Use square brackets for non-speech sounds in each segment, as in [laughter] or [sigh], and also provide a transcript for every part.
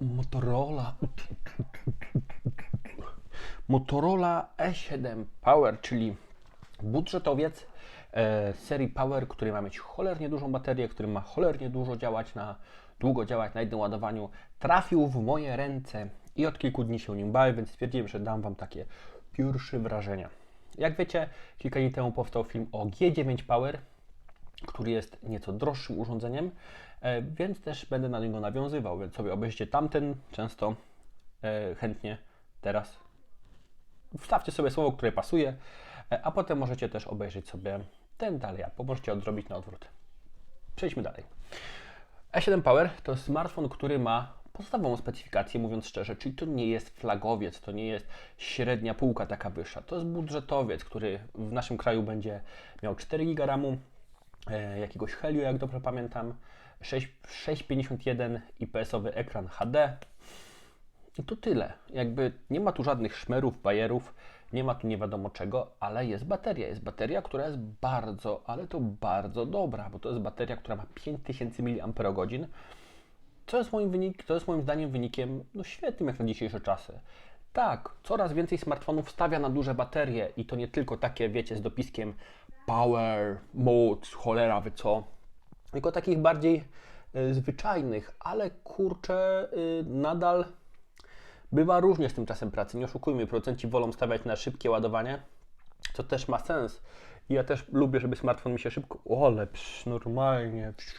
Motorola. [laughs] Motorola E7 Power, czyli budżetowiec e, serii Power, który ma mieć cholernie dużą baterię, który ma cholernie dużo działać na długo działać na jednym ładowaniu, trafił w moje ręce i od kilku dni się nim bawię, więc stwierdziłem, że dam Wam takie pierwsze wrażenia. Jak wiecie, kilka dni temu powstał film o G9 Power, który jest nieco droższym urządzeniem, e, więc też będę na niego nawiązywał, więc sobie obejrzyjcie tamten, często e, chętnie teraz wstawcie sobie słowo, które pasuje, e, a potem możecie też obejrzeć sobie ten dalej, a możecie odrobić na odwrót. Przejdźmy dalej. E7 Power to smartfon, który ma podstawową specyfikację, mówiąc szczerze, czyli to nie jest flagowiec, to nie jest średnia półka taka wyższa. To jest budżetowiec, który w naszym kraju będzie miał 4 GB RAMu, jakiegoś Helio, jak dobrze pamiętam, 6,51 IPS-owy ekran HD. I to tyle. Jakby nie ma tu żadnych szmerów, bajerów, nie ma tu nie wiadomo czego, ale jest bateria. Jest bateria, która jest bardzo, ale to bardzo dobra, bo to jest bateria, która ma 5000 mAh. Co jest moim, wynik, to jest moim zdaniem wynikiem no, świetnym jak na dzisiejsze czasy. Tak, coraz więcej smartfonów stawia na duże baterie i to nie tylko takie, wiecie, z dopiskiem power, moc, cholera, wy co, tylko takich bardziej y, zwyczajnych, ale kurczę, y, nadal bywa różnie z tym czasem pracy. Nie oszukujmy, producenci wolą stawiać na szybkie ładowanie, co też ma sens. I ja też lubię, żeby smartfon mi się szybko. O, ale psz, normalnie. Psz.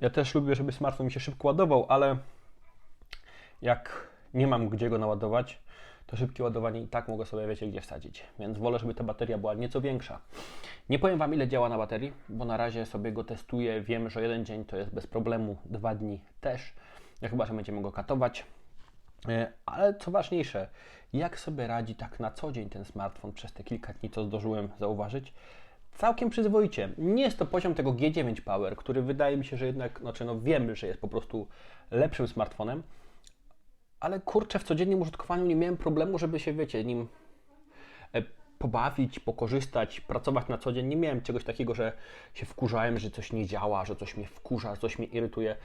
Ja też lubię, żeby smartfon mi się szybko ładował, ale jak nie mam gdzie go naładować, to szybkie ładowanie i tak mogę sobie, wiecie, gdzie wsadzić. Więc wolę, żeby ta bateria była nieco większa. Nie powiem Wam, ile działa na baterii, bo na razie sobie go testuję. Wiem, że jeden dzień to jest bez problemu, dwa dni też. Ja chyba, że będziemy go katować. E, ale co ważniejsze, jak sobie radzi tak na co dzień ten smartfon przez te kilka dni, co zdążyłem zauważyć, całkiem przyzwoicie. Nie jest to poziom tego G9 Power, który wydaje mi się, że jednak, znaczy no wiemy, że jest po prostu lepszym smartfonem, ale kurczę, w codziennym użytkowaniu nie miałem problemu, żeby się, wiecie, nim e, pobawić, pokorzystać, pracować na co dzień. Nie miałem czegoś takiego, że się wkurzałem, że coś nie działa, że coś mnie wkurza, coś mnie irytuje.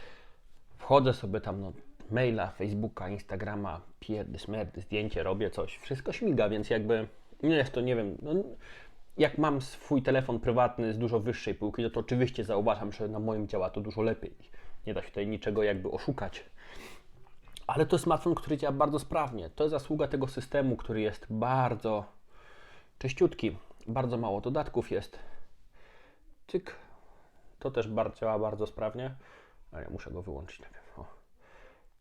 Wchodzę sobie tam, no, maila, Facebooka, Instagrama, pierdy, smerdy, zdjęcie, robię coś, wszystko śmiga, więc jakby nie jest to, nie wiem, no, jak mam swój telefon prywatny z dużo wyższej półki, no to oczywiście zauważam, że na moim działa to dużo lepiej. Nie da się tutaj niczego jakby oszukać. Ale to jest smartfon, który działa bardzo sprawnie. To jest zasługa tego systemu, który jest bardzo czyściutki. Bardzo mało dodatków jest. Cyk. To też bardzo, działa bardzo sprawnie. Ale muszę go wyłączyć najpierw. O.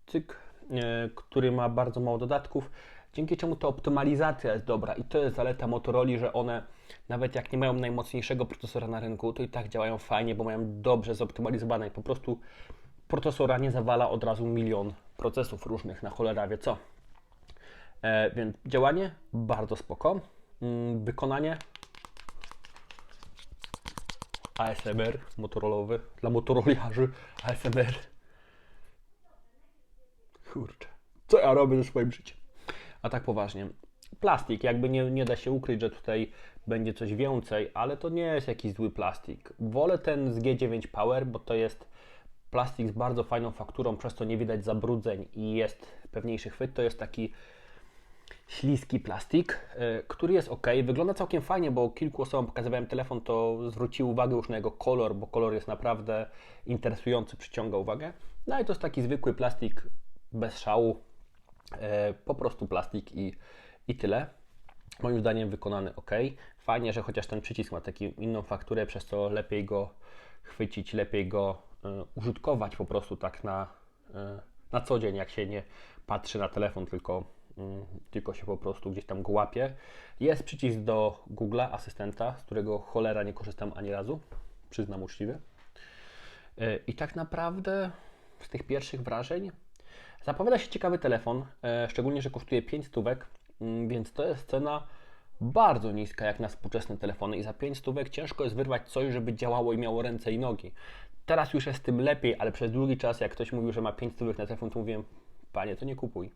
Cyk. E, który ma bardzo mało dodatków dzięki czemu ta optymalizacja jest dobra i to jest zaleta Motorola, że one nawet jak nie mają najmocniejszego procesora na rynku, to i tak działają fajnie, bo mają dobrze zoptymalizowane i po prostu procesora nie zawala od razu milion procesów różnych na cholera wie co. E, więc działanie bardzo spoko. Mm, wykonanie ASMR motorolowy dla motoroliarzy ASMR. Kurczę, co ja robię ze swoim życiem? A tak poważnie, plastik, jakby nie, nie da się ukryć, że tutaj będzie coś więcej, ale to nie jest jakiś zły plastik. Wolę ten z G9 Power, bo to jest plastik z bardzo fajną fakturą, przez to nie widać zabrudzeń i jest pewniejszy chwyt. To jest taki śliski plastik, yy, który jest ok. Wygląda całkiem fajnie, bo kilku osobom pokazywałem telefon, to zwrócił uwagę już na jego kolor, bo kolor jest naprawdę interesujący, przyciąga uwagę. No i to jest taki zwykły plastik bez szału, E, po prostu plastik i, i tyle. Moim zdaniem wykonany ok. Fajnie, że chociaż ten przycisk ma taką inną fakturę, przez co lepiej go chwycić, lepiej go użytkować po prostu tak na, y, na co dzień, jak się nie patrzy na telefon, tylko, y, tylko się po prostu gdzieś tam go łapie. Jest przycisk do Google'a, asystenta, z którego cholera nie korzystam ani razu, przyznam uczciwie. I tak naprawdę z tych pierwszych wrażeń Zapowiada się ciekawy telefon, e, szczególnie, że kosztuje 5 stówek, mm, więc to jest cena bardzo niska jak na współczesne telefony i za 5 stówek ciężko jest wyrwać coś, żeby działało i miało ręce i nogi. Teraz już jest tym lepiej, ale przez długi czas, jak ktoś mówił, że ma 5 stówek na telefon, to mówiłem, panie, to nie kupuj,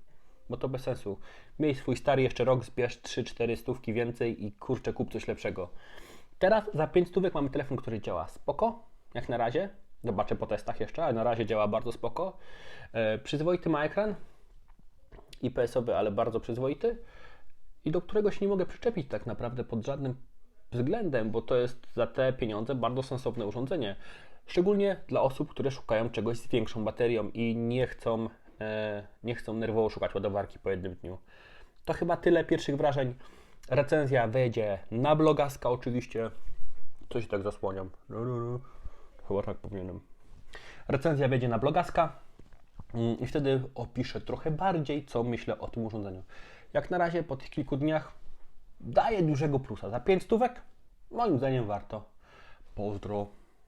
bo to bez sensu. Miej swój stary jeszcze rok, zbierz 3-4 stówki więcej i kurczę, kup coś lepszego. Teraz za 5 stówek mamy telefon, który działa spoko, jak na razie, Zobaczę po testach jeszcze, ale na razie działa bardzo spoko. E, przyzwoity ma ekran, IPS-owy, ale bardzo przyzwoity i do którego się nie mogę przyczepić tak naprawdę pod żadnym względem, bo to jest za te pieniądze bardzo sensowne urządzenie. Szczególnie dla osób, które szukają czegoś z większą baterią i nie chcą, e, nie chcą nerwowo szukać ładowarki po jednym dniu. To chyba tyle pierwszych wrażeń. Recenzja wejdzie na blogaska oczywiście. Coś tak zasłaniam. Chyba tak powinienem. Recenzja wejdzie na blogaska mm, i wtedy opiszę trochę bardziej, co myślę o tym urządzeniu. Jak na razie po tych kilku dniach daję dużego plusa. Za 5 stówek? Moim zdaniem warto. Pozdro.